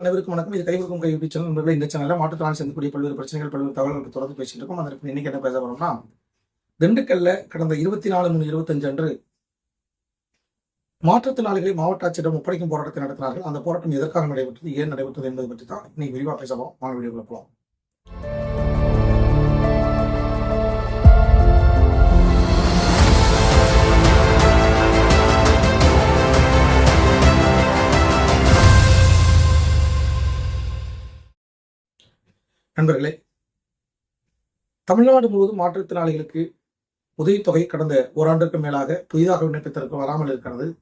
அனைவருக்கும் வணக்கம். இது கைவிருக்கும் கை யூடியூப் சேனல் நண்பர்களே. இந்த சேனலில் மாற்றுத்திறனாளி சேர்ந்தக்கூடிய பல்வேறு பிரச்சனைகள் பல்வேறு தகவல்கள் தொடர்ந்து பேசிட்டு இருக்கோம். அதற்கு இன்னைக்கு என்ன பேச போறோம்னா திண்டுக்கல்ல கடந்த இருபத்தி நாலு மூணு இருபத்தஞ்சு அன்று மாற்றுத்திறனாளிகளை மாவட்ட ஆட்சியிடம் ஒப்படைக்கும் போராட்டத்தை நடத்தினார்கள். அந்த போராட்டம் எதற்காக நடைபெற்றது ஏன் நடைபெற்றது என்பது பற்றி தான் இன்னைக்கு விரிவாக பேசலாம் வாங்க வீடியோக்குள்ள போகலாம் நண்பர்களே தமிழ்நாடு முழுவதும் மாற்றுத்திறனாளிகளுக்கு உதவித்தொகை கடந்த ஓராண்டிற்கு மேலாக புதிதாக விண்ணப்பித்திற்கு வராமல் இருக்கிறது.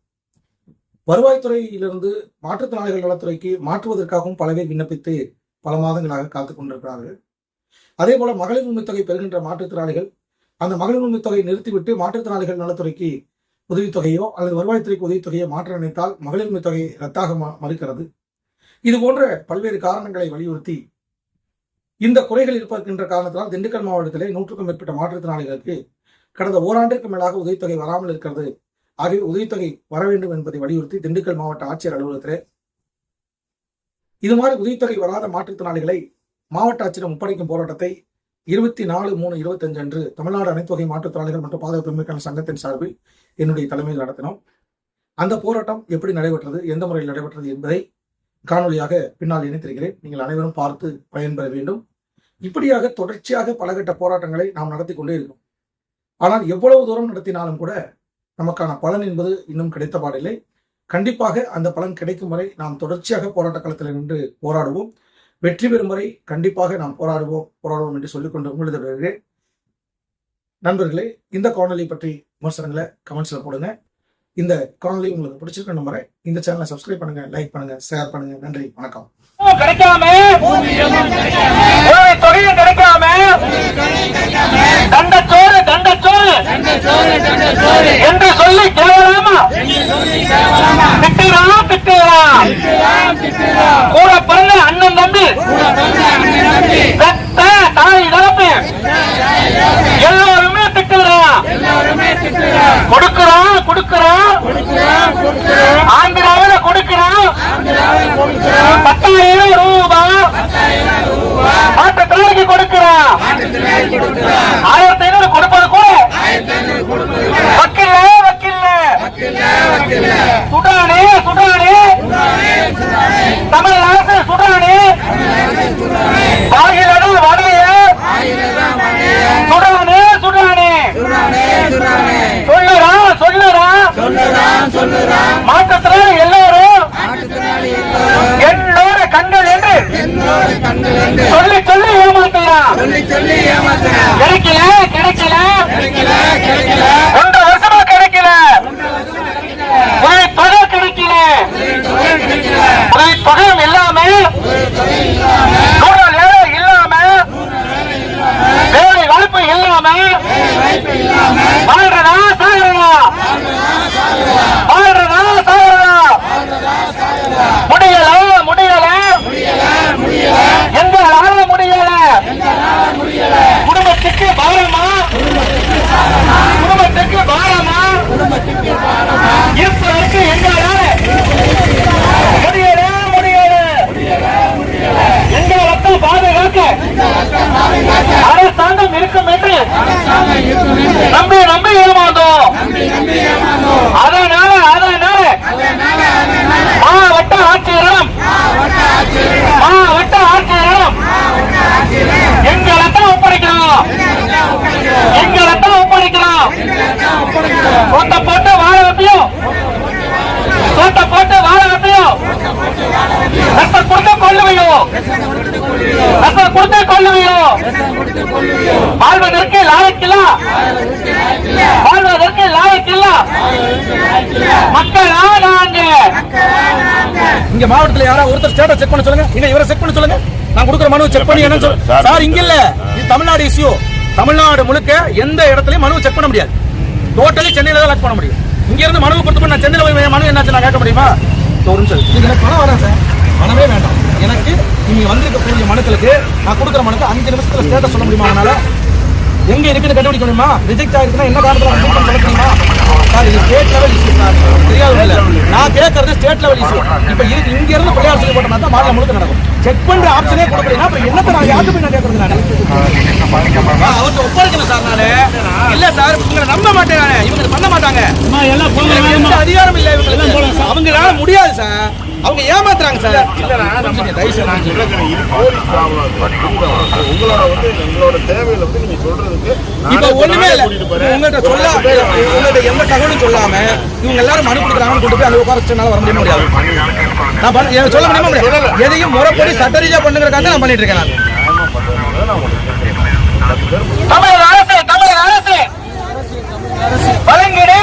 வருவாய்த்துறையிலிருந்து மாற்றுத்திறனாளிகள் நலத்துறைக்கு மாற்றுவதற்காகவும் பல பேர் விண்ணப்பித்து பல மாதங்களாக காத்துக் கொண்டிருக்கிறார்கள். அதே போல மகளிர் உண்மைத்தொகை பெறுகின்ற மாற்றுத்திறனாளிகள் அந்த மகளிர் உரிமைத் தொகையை நிறுத்திவிட்டு மாற்றுத்திறனாளிகள் நலத்துறைக்கு உதவித்தொகையோ அல்லது வருவாய்த்துறைக்கு உதவித்தொகையோ மாற்ற நினைத்தால் மகளிர் உரிமைத் தொகை ரத்தாக மறுக்கிறது. இது போன்ற பல்வேறு காரணங்களை வலியுறுத்தி இந்த குறைகள் இருக்கின்ற காரணத்தினால் திண்டுக்கல் மாவட்டத்திலே நூற்றுக்கும் மேற்பட்ட மாற்றுத்திறனாளிகளுக்கு கடந்த ஓராண்டிற்கு மேலாக உதவித்தொகை வராமல் இருக்கிறது. ஆகவே உதவித்தொகை வர வேண்டும் என்பதை வலியுறுத்தி திண்டுக்கல் மாவட்ட ஆட்சியர் அலுவலகத்திலே இது மாதிரி உதவித்தொகை வராத மாற்றுத்திறனாளிகளை மாவட்ட ஆட்சியிடம் ஒப்படைக்கும் போராட்டத்தை இருபத்தி நாலு மூணு இருபத்தஞ்சு அன்று தமிழ்நாடு அனைத்து வகை மாற்றுத்திறனாளிகள் மற்றும் பாதுகாப்பு சங்கத்தின் சார்பில் என்னுடைய தலைமையில் நடத்தினோம். அந்த போராட்டம் எப்படி நடைபெற்றது எந்த முறையில் நடைபெற்றது என்பதை காணொலியாக பின்னால் இணைத்திருக்கிறேன் நீங்கள் அனைவரும் பார்த்து பயன்பெற வேண்டும். இப்படியாக தொடர்ச்சியாக பலகட்ட போராட்டங்களை நாம் நடத்தி கொண்டே இருக்கோம் ஆனால் எவ்வளவு தூரம் நடத்தினாலும் கூட நமக்கான பலன் என்பது இன்னும் கிடைத்த பாடில்லை. கண்டிப்பாக அந்த பலன் கிடைக்கும் வரை நாம் தொடர்ச்சியாக போராட்ட களத்தில் நின்று போராடுவோம். வெற்றி பெறும் வரை கண்டிப்பாக நாம் போராடுவோம் போராடுவோம் என்று சொல்லிக்கொண்டு உங்களிடம் வருகிறேன் நண்பர்களே இந்த காணொலி பற்றி விமர்சனங்களை கமெண்ட்ஸில் போடுங்க. இந்த காணொலி உங்களுக்கு பிடிச்சிருக்க நம்புறேன். இந்த சேனலை சப்ஸ்கிரைப் பண்ணுங்க லைக் பண்ணுங்க ஷேர் பண்ணுங்க. நன்றி வணக்கம். கிடைக்காம? தொகையும் கிடைக்காம? தண்டச்சோறு தண்டச்சோறு. என்று சொல்லி கேவலாமா? திட்டுறான் திட்டுறான் ஏமாத்துறான் கிடைக்கல கிடைக்கல. ஒன்றரை வருஷமா கிடைக்கல. உதவி தொகை கிடைக்கல. உதவி தொகையும் இல்லாம நூறு வேலை இல்லாம வேலை வாய்ப்பு இல்லாம வாழ்றதா சாகிறதா ரத்தம் கொடுத்து கொள்ளுவையோ வாழ்வதற்கு லாயக்கில்ல. வாழ்வதற்கு லாயக்கில்ல. மக்களா நாங்க இங்க மாவட்டத்துல யாரா ஒருத்தர் ஸ்டேட்டஸ் செக் பண்ண சொல்லுங்க. இங்க இவரை செக் பண்ண சொல்லுங்க. நான் கொடுக்குற மனு செக் பண்ணி என்னன்னு சொல்லுங்க சார் இங்க இல்ல. இது தமிழ்நாடு இஷ்யூ தமிழ்நாடு முழுக்க எந்த இடத்துலயும் மனு செக் பண்ண முடியாது. டோட்டலி சென்னையில தான் லாக் பண்ண முடியும். இங்க இருந்து மனு கொடுத்து நான் சென்னையில போய் மனு என்னாச்சு நான் கேட்க முடியுமா? ஒரு நிமிஷம். இதுல பணம் வேணாம் சார்? பணமே வேண்டாம். எனக்கு நீங்க வந்திருக்கக்கூடிய மனுக்களுக்கு நான் கொடுக்குற மனுக்கு அஞ்சு நிமிஷத்துல ஸ்டேட்டஸ் சொல்ல முடியுமா அதனால எங்க இருக்குன்னு கண்டுபிடிக்க முடியுமா? ரிஜெக்ட் ஆயிருக்குன்னா என்ன காரணத்துல ரிஜெக்ட் சொல்ல சார் இது ஸ்டேட் லெவல் இஷ்யூ சார் தெரியாது இல்ல நான் கேட்கறது ஸ்டேட் லெவல் இஷ்யூ இப்ப இருக்கு இங்க இருந்து பிள்ளையார் சொல்லி போட்டோம்னா தான் மாநிலம் முழுக்க நடக்கும். செக் பண்ற ஆப்ஷனே கொடுக்கலைன்னா அப்புறம் என்னத்தை நான் யாருக்கு போய் நான் கேட்கறது நானு? அவர்கிட்ட ஒப்படைக்கணும் சார் நானு. இல்ல சார் இவங்களை நம்ப மாட்டேன் இவங்க பண்ண மாட்டாங்க. எந்த அதிகாரம் இல்ல இவங்களுக்கு. அவங்களால முடியாது சார் அவங்க ஏமாத்துறாங்க சார். உங்களோட வந்து எங்களோட தேவையில வந்து நீங்க சொல்றதுக்கு இப்ப நானே ஒண்ணுமே இல்ல. கூட்டிட்டு போறேன். உங்கள்ட்ட சொல்ல உங்கள்ட்ட எந்த தகவலும் சொல்லாம இவங்க எல்லாரும் மனு கொடுக்குறாங்கன்னு கொண்டு போய் அந்த உட்கார வச்சனால வர முடிய முடியாது நான் சொல்ல முடியுமா? முடியாது எதையும் முறைப்படி சட்ட ரீதியா பண்ணுங்கிறக்காக நான் பண்ணிட்டு இருக்கேன் நான். தமிழக அரசு தமிழக அரசு. வழங்கிடு